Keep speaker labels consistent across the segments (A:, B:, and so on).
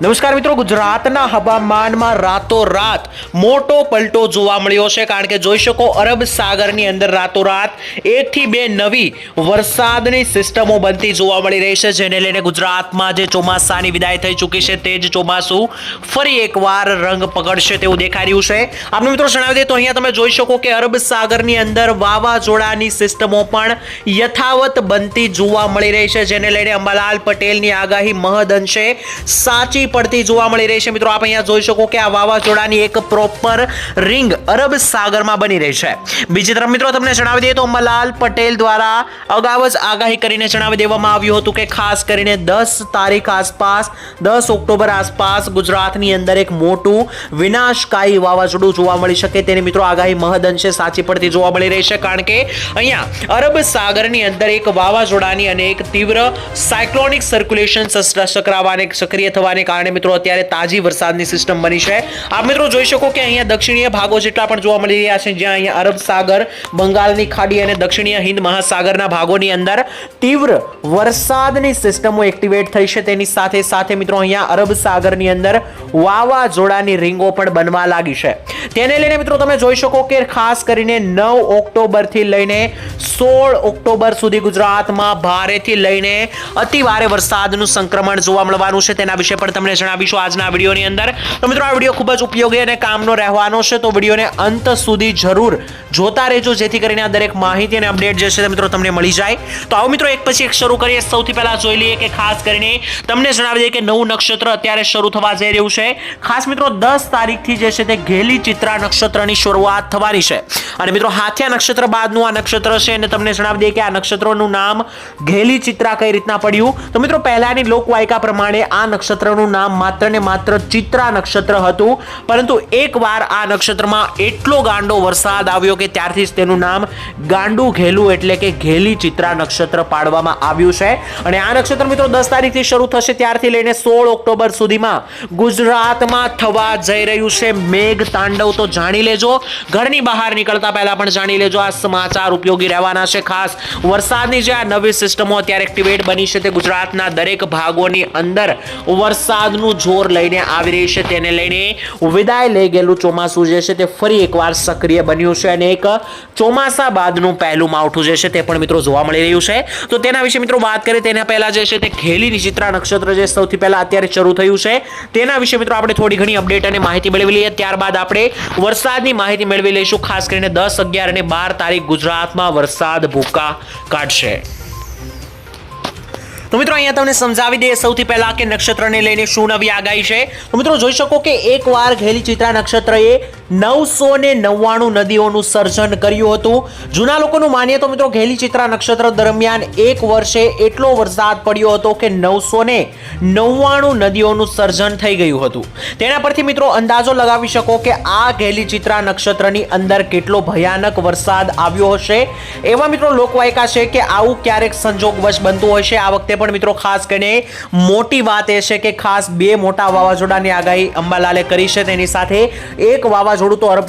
A: નમસ્કાર મિત્રો, ગુજરાતના હવામાનમાં રાતોરાત મોટો પલટો જોવા મળ્યો છે. કારણ કે જોઈ શકો, અરબ સાગરની અંદર રાતોરાત એકથી બે નવી વરસાદની સિસ્ટમો બનતી જોવા મળી રહી છે, જેને લઈને ગુજરાતમાં જે ચોમાસાની વિદાય થઈ ચૂકી છે તે જ ચોમાસું ફરી એકવાર રંગ પકડશે તેવું દેખાઈ રહ્યું છે. આપણે મિત્રો જણાવી દઈએ તો અહીંયા તમે જોઈ શકો કે અરબ સાગરની અંદર વાવાઝોડાની સિસ્ટમો પણ યથાવત બનતી જોવા મળી રહી છે, જેને લઈને અંબાલાલ પટેલની આગાહી મહદ અંશે સાચી પડતી જોવા મળી રહી છે. મિત્રો, આપ અહીંયા જોઈ શકો કે આ વાવાઝોડાની એક પ્રોપર રિંગ અરબ સાગરમાં બની રહી છે. બીજી તરફ, મિત્રો, તમને જણાવી દઈએ તો અંબાલાલ પટેલ દ્વારા અગાઉ જ આગાહી કરીને જણાવી દેવામાં આવ્યું હતું કે ખાસ કરીને દસ તારીખ આસપાસ, દસ ઓક્ટોબર આસપાસ ગુજરાતની અંદર એક મોટું વિનાશકારી વાવાઝોડું જોવા મળી શકે. તેની, મિત્રો, આગાહી મહદ અંશે સાચી પડતી જોવા મળી રહી છે. કારણ કે અહીંયા અરબ સાગરની અંદર એક વાવાઝોડાની અને એક તીવ્ર સાયક્લોનિક સર્ક્યુલેશન ચક્રાવાને સક્રિય થવાને કારણે મિત્રો અત્યારે તાજી વરસાદની સિસ્ટમ બની છે. આપ મિત્રો જોઈ શકો કે અહીંયા દક્ષિણીય ભાગો જેટલા પણ જોવા મળી રહ્યા છે, જ્યાં અહીંયા અરબ સાગર, બંગાળની ખાડી અને દક્ષિણીય હિન્દ મહાસાગરના ભાગોની અંદર તીવ્ર વરસાદની સિસ્ટમો એક્ટિવેટ થઈ છે. તેની સાથે સાથે મિત્રો અહીંયા અરબ સાગરની અંદર વાવાઝોડાની રીંગો પણ બનવા લાગી છે. તેને લઈને મિત્રો તમે જોઈ શકો કે ખાસ કરીને નવ ઓક્ટોબરથી લઈને સોળ ઓક્ટોબર સુધી ગુજરાતમાં ભારેથી લઈને અતિ ભારે વરસાદનું સંક્રમણ જોવા મળવાનું છે. તેના વિશે પણ તમને જણાવીશું આજના વિડીયોની અંદર. તો મિત્રો, આ વીડિયો ખૂબ જ ઉપયોગી અને કામનો રહેવાનો છે. તો વિડીયોને અંત સુધી જરૂર જોતા રહેજો, જેથી કરીને આ દરેક માહિતી અને અપડેટ જે છે મિત્રો તમને મળી જાય. તો આવો મિત્રો, એક પછી એક શરૂ કરીએ. સૌથી પહેલાં જોઈ લઈએ કે ખાસ કરીને તમને જણાવી દઈએ કે નવું નક્ષત્ર અત્યારે શરૂ થવા જઈ રહ્યું છે. ખાસ મિત્રો, દસ તારીખથી જે છે તે ઘેલી ચિત્રા નક્ષત્રની શરૂઆત થવાની છે. અને મિત્રો હાથિયા નક્ષત્ર બાદનું આ નક્ષત્ર છે અને તમને જણાવી દઈએ કે આ નક્ષત્રનું નામ ઘેલી ચિત્રા કઈ રીતના પડ્યું. તો મિત્રો, પહેલાની લોકવાયકા પ્રમાણે આ નક્ષત્રનું નામ માત્ર ને માત્ર ચિત્રા નક્ષત્ર હતું. પરંતુ એકવાર આ નક્ષત્રમાં એટલો ગાંડો વરસાદ આવ્યો કે ત્યારથી જ તેનું નામ ગાંડુ ઘેલું એટલે કે ઘેલી ચિત્રા નક્ષત્ર પાડવામાં આવ્યું છે. અને આ નક્ષત્ર મિત્રો દસ તારીખથી શરૂ થશે. ત્યારથી લઈને સોળ ઓક્ટોબર સુધીમાં ગુજરાતમાં થવા જઈ રહ્યું છે. મેઘ તાંડવ તો જાણી લેજો. ઘરની બહાર નીકળતા પહેલા પણ જાણી લેજો. આ સમાચાર ઉપયોગી રહેવાના છે. ખાસ વરસાદની જે આ નવી સિસ્ટમો અત્યારે એક્ટિવેટ બની છે તે ગુજરાતના દરેક ભાગોની અંદર વરસાદનું જોર લઈને આવી રહી છે. તેને લઈને વિદાય લઈ ગયેલું ચોમાસું જે છે તે ફરી એકવાર સક્રિય બન્યું છે અને એક ચોમાસા બાદનું પહેલું માવઠું જે છે તે પણ મિત્રો જોવા મળી રહ્યું છે. તો તેના વિશે મિત્રો વાત કરીએ તેના પહેલાં જે છે તે ખેલીની ચિત્રા નક્ષત્ર જે સૌથી પહેલાં અત્યારે શરૂ થયું છે. તેના વિશે મિત્રો આપણે થોડી ઘણી અપડેટ અને માહિતી મેળવી લઈએ. ત્યારબાદ આપણે વરસાદની માહિતી મેળવી લઈશું. ખાસ કરીને દસ, અગિયાર અને બાર તારીખ ગુજરાતમાં વરસાદ ભૂકા કાઢશે. તો મિત્રો, અહીંયા તમને સમજાવી દઈએ સૌથી પહેલા કે નક્ષત્રને લઈને શું નવી આગાહી છે. તો મિત્રો, જોઈ શકો કે એકવાર ઘેલી ચિત્રા નક્ષત્રએ નવસો ને નવ્વાણું નદીઓનું સર્જન કર્યું હતું. જૂના લોકોનું માનીએ તો મિત્રો, ઘેલી ચિત્રા નક્ષત્ર દરમિયાન એક વર્ષે એટલો વરસાદ પડ્યો હતો કે નવસો ને નવ્વાણું નદીઓનું સર્જન થઈ ગયું હતું. તેના પરથી મિત્રો, અંદાજો લગાવી શકો કે આ ઘેલી ચિત્રા નક્ષત્રની અંદર કેટલો ભયાનક વરસાદ આવ્યો હશે. એવા મિત્રો લોકવાયકા છે કે આવું ક્યારેક સંજોગવશ બનતું હોય છે. આ વખતે પણ મિત્રો ખાસ કરીને મોટી વાત એ છે કે ખાસ બે મોટા વાવાઝોડાની આગાહી અંબાલાલે કરી છે. તેની સાથે એક વાવાઝોડું તો અરબ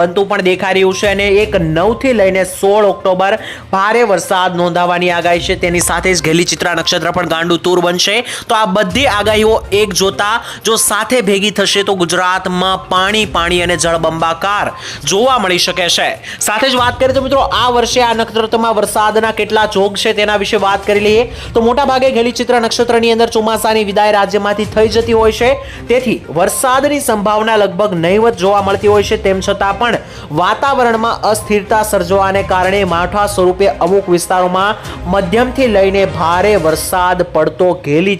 A: બનતું પણ દેખાઈ રહ્યું છે અને એક નવથી લઈને સોળ ઓક્ટોબર ભારે વરસાદ નોંધાવાની આગાહી છે. તેની સાથે જ ઘેલી ચિત્રા નક્ષત્ર પણ ગાંડું તૂર બનશે. તો આ બધી આગાહીઓ એક જોતા જો સાથે ભેગી થશે તો ગુજરાતમાં પાણી પાણી અને જળબંબાકાર જોવા મળી શકે છે. સાથે જ વાત કરીએ તો મિત્રો આ વર્ષે આ નક્ષત્રમાં વરસાદના કેટલા જોગ છે તેના વિશે વાત કરી લઈએ. તો મોટા ભાગે ઘેલી ચિત્ર નક્ષત્રની અંદર ચોમાસાની વિદાય રાજ્યમાંથી થઈ જતી હોય છે. તેથી વરસાદની સંભાવના લગભગ નહીવત જોવા મળતી હોય છે. તેમ છતાં પણ વાતાવરણમાં અસ્થિરતા સર્જવાને કારણે માઠા સ્વરૂપે અમુક વિસ્તારોમાં મધ્યમથી લઈને ભારે વરસાદ પડતો ઘેલી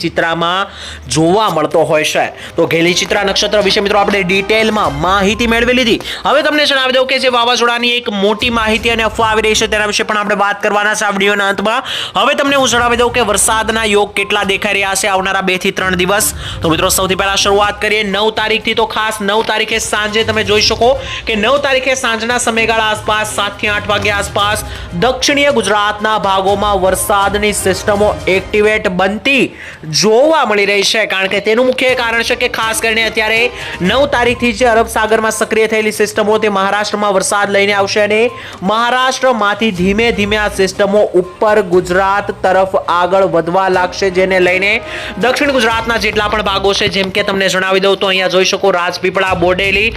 A: જોવા મળતો હોય છે. તો ઘેલી ચિત્રા નક્ષત્ર વિશે મિત્રો આપણે ડિટેલમાં માહિતી મેળવી લીધી. હવે તમને જણાવી દઉં કે જે વાવાઝોડાની એક મોટી માહિતી અને અફવા આવી રહી છે તેના વિશે પણ આપણે વાત કરવાના છે આ વિડીયોના અંતમાં. હવે તમને હું જણાવી દઉં કે વરસાદના યોગ કેટલા દેખાઈ રહ્યા છે આવનારા બેથી ત્રણ દિવસ? તો મિત્રો, સૌથી પહેલા શરૂઆત કરીએ નવ તારીખથી. તો ખાસ નવ તારીખે સાંજે તમે જોઈ શકો કે નવ તારીખે સાંજના સમયગાળા આસપાસ, સાતથી આઠ વાગ્યા આસપાસ, દક્ષિણીય ગુજરાતના ભાગોમાં વરસાદની સિસ્ટમો એક્ટિવેટ બનતી જોવા મળી રહી છે. કારણ કે તેનું મુખ્ય કારણ છે કે ખાસ કરીને અત્યારે નવ તારીખથી જે અરબ સાગરમાં સક્રિય થયેલી સિસ્ટમો તે મહારાષ્ટ્રમાં વરસાદ લઈને આવશે અને મહારાષ્ટ્રમાંથી ધીમે ધીમે આ સિસ્ટમો ઉપર ગુજરાત તરફ આગળ વધવા વધવા લાગશે જેને લઈને દક્ષિણ ગુજરાતના જેટલા પણ ભાગો છે, જેમ કે તમને જણાવી દઉં તો અહીંયા જોઈ શકો રાજપીપળા, બોડેલી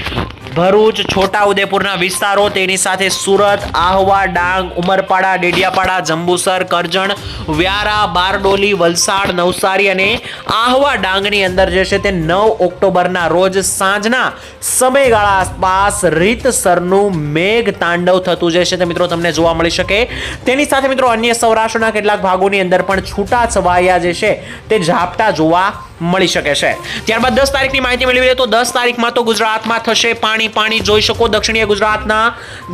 A: ભરૂચ, છોટાઉદેપુરના વિસ્તારો, તેની સાથે સુરત, આહવા, ડાંગ, ઉમરપાડા, ડેડિયાપાડા, જંબુસર, કરજણ, વ્યારા, બારડોલી, વલસાડ, નવસારી અને આહવા ડાંગની અંદર જે છે તે નવ ઓક્ટોબરના રોજ સાંજના સમયગાળા આસપાસ રીતસરનું મેઘ તાંડવ થતું જે છે તે મિત્રો તમને જોવા મળી શકે. તેની સાથે મિત્રો અન્ય સૌરાષ્ટ્રના કેટલાક ભાગોની અંદર પણ છૂટા છવાયા જે છે તે ઝાપટા જોવા મળી શકે છે. ત્યારબાદ દસ તારીખની માહિતી મેળવી લઈએ તો દસ તારીખમાં તો ગુજરાતમાં થશે પાણી. પાણી જોઈ શકો દક્ષિણીય ગુજરાતના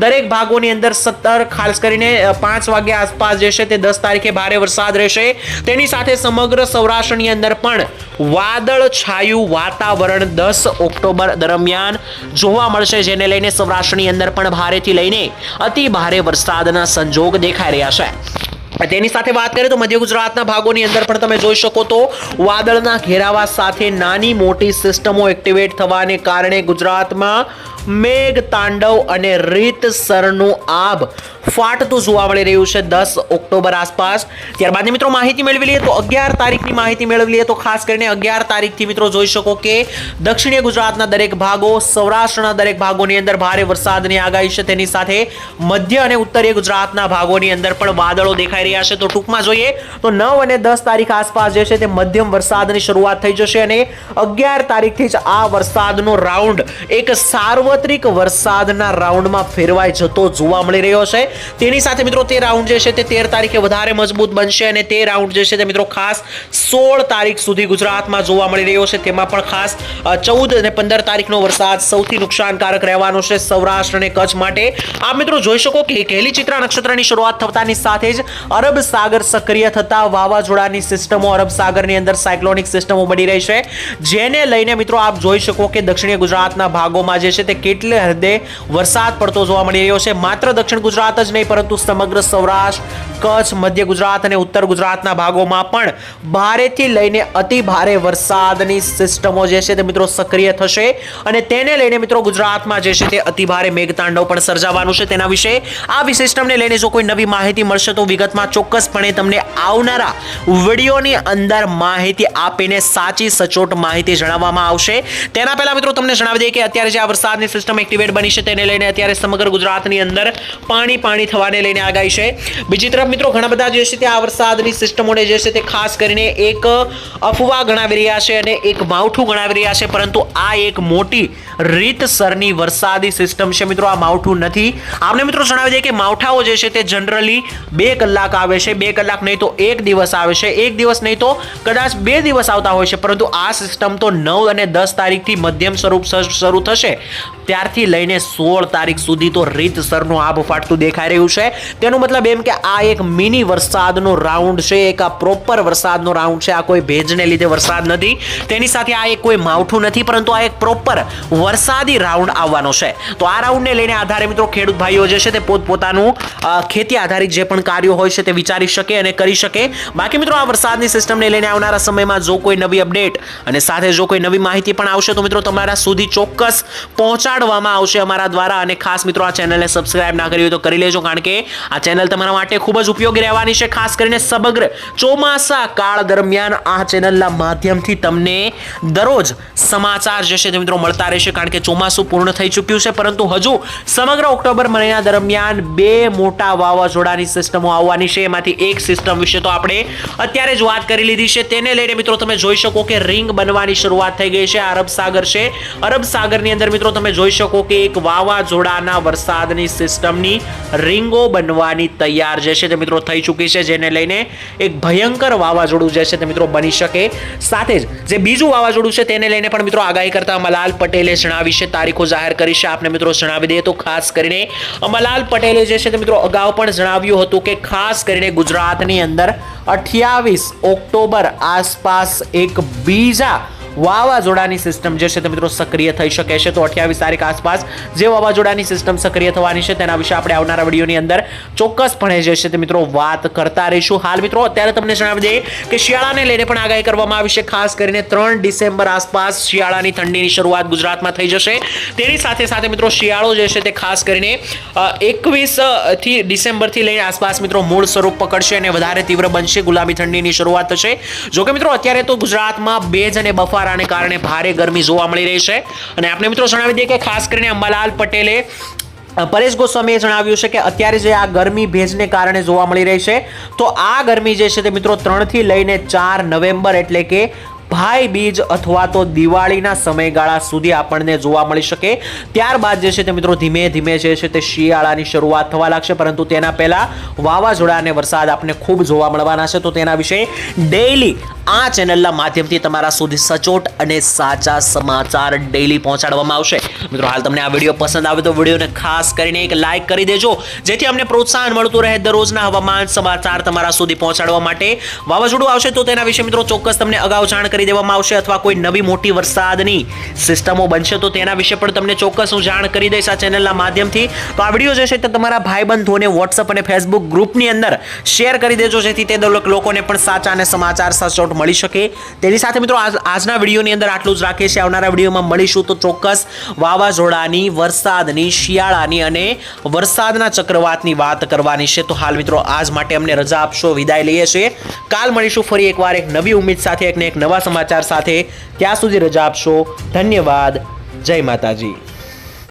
A: દરેક ભાગોની અંદર સત્તર, ખાસ કરીને પાંચ વાગ્યા આસપાસ જે છે તે દસ તારીખે ભારે વરસાદ રહેશે. તેની સાથે સમગ્ર સૌરાષ્ટ્રની અંદર પણ વાદળ છાયું વાતાવરણ દસ ઓક્ટોબર દરમિયાન જોવા મળશે, જેને લઈને સૌરાષ્ટ્રની અંદર પણ ભારેથી લઈને અતિ ભારે વરસાદના સંજોગ દેખાઈ રહ્યા છે. તેની સાથે વાત કરીએ તો મધ્ય ગુજરાતના ભાગોની અંદર પણ તમે જોઈ શકો તો વાદળના ઘેરાવા સાથે નાની મોટી સિસ્ટમો એક્ટિવેટ થવાને કારણે ગુજરાતમાં મેઘ, તાંડવ અને રીતસરનું આભ ફાટતું જોવા મળી રહ્યું છે દસ ઓક્ટોબર આસપાસ. ત્યારબાદ મિત્રો માહિતી મેળવી લઈએ તો અગિયાર તારીખની માહિતી મેળવી લઈએ તો ખાસ કરીને અગિયાર તારીખથી મિત્રો જોઈ શકો કે દક્ષિણીય ગુજરાતના દરેક ભાગો, સૌરાષ્ટ્રના દરેક ભાગોની અંદર ભારે વરસાદની આગાહી છે. તેની સાથે મધ્ય અને ઉત્તરીય ગુજરાતના ભાગોની અંદર પણ વાદળો દેખાઈ રહ્યા છે. તો ટૂંકમાં જોઈએ તો નવ અને દસ તારીખ આસપાસ જે છે તે મધ્યમ વરસાદની શરૂઆત થઈ જશે અને અગિયાર તારીખથી જ આ વરસાદનો રાઉન્ડ, એક સાર્વત્રિક વરસાદના રાઉન્ડમાં ફેરવાઈ જતો જોવા મળી રહ્યો છે. તેની સાથે મિત્રો તે રાઉન્ડ જે છે તે તેર તારીખે વધારે મજબૂત બનશે અને તે રાઉન્ડ જે છે તે મિત્રો ખાસ સોળ તારીખ સુધી ગુજરાતમાં જોવા મળી રહ્યો છે. તેમાં પણ ખાસ ચૌદ અને પંદર તારીખનો વરસાદ સૌથી નુકસાનકારક રહેવાનો છે સૌરાષ્ટ્ર અને કચ્છ માટે. આ મિત્રો જોઈ શકો કે કેલી ચિત્રા નક્ષત્રની શરૂઆત થતાની સાથે જ અરબ સાગર સક્રિય થતા વાવાઝોડાની સિસ્ટમો અરબ સાગરની અંદર સાયક્લોનિક સિસ્ટમો બની રહી છે. જેને લઈને મિત્રો આપ જોઈ શકો કે દક્ષિણીય ગુજરાતના ભાગોમાં જે છે તે કેટલે હદે વરસાદ પડતો જોવા મળી રહ્યો છે. માત્ર દક્ષિણ ગુજરાત જ નહીં, પરંતુ સમગ્ર સૌરાષ્ટ્ર, કચ્છ, મધ્ય ગુજરાત અને ઉત્તર ગુજરાતના ભાગોમાં પણ ભારેથી લઈને અતિ ભારે વરસાદની સિસ્ટમો જે છે તે મિત્રો સક્રિય થશે અને તેને લઈને મિત્રો ગુજરાતમાં જે છે તે અતિ ભારે મેઘતાંડવ પણ સર્જાવાનું છે તેના વિશે આ સિસ્ટમને લઈને જો કોઈ નવી માહિતી મળશે તો વિગતમાં ચોક્કસપણે તમને આવનારા વિડીયોની અંદર માહિતી આપીને સાચી, સચોટ માહિતી જણાવવામાં આવશે. તેના પહેલા મિત્રો તમને જણાવી દઈએ કે અત્યારે જે આ વરસાદની સિસ્ટમ એક્ટિવેટ બની છે તેને લઈને અત્યારે સમગ્ર ગુજરાતની અંદર પાણી પાણી થવાને લઈને આગાહી છે. બીજી તરફ મિત્રો ઘણા બધા જે છે તે આ વરસાદની સિસ્ટમોને જે છે તે ખાસ કરીને એક અફવા ગણાવી રહ્યા છે અને એક માવઠું ગણાવી રહ્યા છે. પરંતુ આ એક મોટી રીતસરની વરસાદી સિસ્ટમ છે મિત્રો. આ માવઠું નથી. આપણે મિત્રો જણાવી દઈએ કે માવઠાઓ જે છે તે જનરલી બે કલાક આવે છે, બે કલાક નહીં તો એક દિવસ આવે છે. એક દિવસ નહીં તો કદાચ બે દિવસ આવતા હોય છે, પરંતુ આ સિસ્ટમ તો નવ અને દસ તારીખથી મધ્યમ સ્વરૂપ શરૂ થશે. ત્યારથી લઈને સોળ તારીખ સુધી તો રીતસરનું આભ ફાટતું દેખાઈ રહ્યું છે. તેનો મતલબ એમ કે આ એક મિની વરસાદનો રાઉન્ડ છે, એક આ પ્રોપર વરસાદનો રાઉન્ડ છે. આ કોઈ ભેજને લીધે વરસાદ નથી. તેની સાથે આ એક કોઈ માવઠું નથી, પરંતુ આ એક પ્રોપર વરસાદી રાઉન્ડ આવવાનો છે. તો આ રાઉન્ડને લઈને આધારે મિત્રો ખેડૂત ભાઈઓ જે છે તે પોતપોતાનું ખેતી આધારિત જે પણ કાર્યો હોય છે તે વિચારી શકે અને કરી શકે. બાકી મિત્રો, આ વરસાદની સિસ્ટમને લઈને આવનારા સમયમાં જો કોઈ નવી અપડેટ અને સાથે જો કોઈ નવી માહિતી પણ આવશે, તો મિત્રો તમારા સુધી ચોક્કસ પહોંચાડવામાં આવશે અમારા દ્વારા. અને ખાસ મિત્રો, આ ચેનલને સબસ્ક્રાઇબ ના કરી હોય તો કરી લેજો, કારણ કે આ ચેનલ તમારા માટે ખૂબ જ ઉપયોગી રહેવાની છે, ખાસ કરીને સમગ્ર ચોમાસા કાળ દરમિયાન આ ચેનલના માધ્યમથી તમને દરરોજ સમાચાર જે છે તે મિત્રો મળતા રહેશે, કારણ કે ચોમાસું પૂર્ણ થઈ ચૂક્યું છે. પરંતુ હજુ સમગ્ર ઓક્ટોબર મહિના દરમિયાન બે મોટા વાવાઝોડાની સિસ્ટમો આવવાની છે, એમાંથી એક સિસ્ટમ વિશે તો આપણે અત્યારે જ વાત કરી લીધી છે. તેને લઈને મિત્રો તમે જોઈ શકો કે રિંગ બનવાની શરૂઆત થઈ ગઈ છે અરબ સાગર છે. અરબ સાગરની અંદર મિત્રો તમે જોઈ શકો કે એક વાવાઝોડાના વરસાદની સિસ્ટમની રિંગો બનવાની તૈયાર જે છે તે મિત્રો થઈ ચૂકી છે, જેને લઈને એક ભયંકર વાવાઝોડું જે છે તે મિત્રો બની શકે. સાથે જ જે બીજું વાવાઝોડું છે તેને લઈને પણ મિત્રો આગાહી કરતા અમલાલ પટેલે જણાવી છે, તારીખો જાહેર કરી છે. આપને મિત્રો જણાવી દઈએ તો ખાસ કરીને અમલાલ પટેલે જે છે તે મિત્રો અગાઉ પણ જણાવ્યું હતું કે ખાસ કરીને ગુજરાતની અંદર અઠ્યાવીસ ઓક્ટોબર આસપાસ એક બીજા વાવાઝોડાની સિસ્ટમ જે છે તે મિત્રો સક્રિય થઈ શકે છે. તો અઠ્યાવીસ તારીખ આસપાસ જે વાવાઝોડાની સિસ્ટમ સક્રિય થવાની છે તેના વિશે આપણે આવનારા વિડીયોની અંદર ચોક્કસપણે જે છે તે મિત્રો વાત કરતા રહીશું. હાલ મિત્રો અત્યારે તમને જણાવી દઈએ કે શિયાળાને લઈને પણ આગાહી કરવામાં આવી છે. ખાસ કરીને ત્રણ ડિસેમ્બર આસપાસ શિયાળાની ઠંડીની શરૂઆત ગુજરાતમાં થઈ જશે. તેની સાથે સાથે મિત્રો શિયાળો જે છે તે ખાસ કરીને એકવીસથી ડિસેમ્બરથી લઈને આસપાસ મિત્રો મૂળ સ્વરૂપ પકડશે અને વધારે તીવ્ર બનશે. ગુલાબી ઠંડીની શરૂઆત થશે. જોકે મિત્રો અત્યારે તો ગુજરાતમાં ભેજ અને બફારાને કારણે ભારે ગરમી જોવા મળી રહી છે. અને આપણે મિત્રો જણાવી દઈએ કે ખાસ કરીને અંબાલાલ પટેલે પરેશ ગોસ્વામીએ જણાવ્યું છે કે અત્યારે જે આ ગરમી ભેજને કારણે જોવા મળી રહી છે, તો આ ગરમી જે છે તે મિત્રો ત્રણથી લઈને ચાર નવેમ્બર એટલે કે ભાઈ બીજ અથવા તો દિવાળીના સમયગાળા સુધી આપણને જોવા મળી શકે. ત્યારબાદ જે છે તે મિત્રો ધીમે ધીમે જે છે તે શિયાળાની શરૂઆત થવા લાગશે, પરંતુ તેના પહેલાં વાવાઝોડા અને વરસાદ આપણને ખૂબ જોવા મળવાના છે. તો તેના વિશે ડેઈલી આ ચેનલના માધ્યમથી તમારા સુધી સચોટ અને સાચા સમાચાર ડેઈલી પહોંચાડવામાં આવશે. મિત્રો, હાલ તમને આ વીડિયો પસંદ આવે તો વિડીયોને ખાસ કરીને એક લાઇક કરી દેજો, જેથી અમને પ્રોત્સાહન મળતું રહે દરરોજના હવામાન સમાચાર તમારા સુધી પહોંચાડવા માટે. વાવાઝોડું આવશે તો તેના વિશે મિત્રો ચોક્કસ તમને અગાઉ જાણ કરી દેવામાં આવશે અથવા કોઈ નવી મોટી વરસાદની સિસ્ટમો બનશે તો તેના વિશે પણ તમને ચોક્કસ હું જાણ કરી દઈશ આ ચેનલના માધ્યમથી. તો આ વીડિયો જે છે તે તમારા ભાઈબંધોને વોટ્સઅપ અને ફેસબુક ગ્રુપની અંદર શેર કરી દેજો, જેથી તે લોકોને પણ સાચા અને સમાચાર સચોટ મળી શકે. તેની સાથે મિત્રો આજના વિડીયોની અંદર આટલું જ રાખીએ છીએ. આવનારા વિડીયોમાં મળીશું તો ચોક્કસ વાવાઝોડાની, વરસાદની, શિયાળાની અને વરસાદના ચક્રવાતની વાત કરવાની છે. તો હાલ મિત્રો આજ માટે અમને રજા આપશો. વિદાય લઈએ છીએ. કાલ મળીશું ફરી એકવાર એક નવી ઉમેદ સાથે, એક એક નવા સમાચાર સાથે. ત્યાં સુધી રજા આપશો. ધન્યવાદ. જય માતાજી.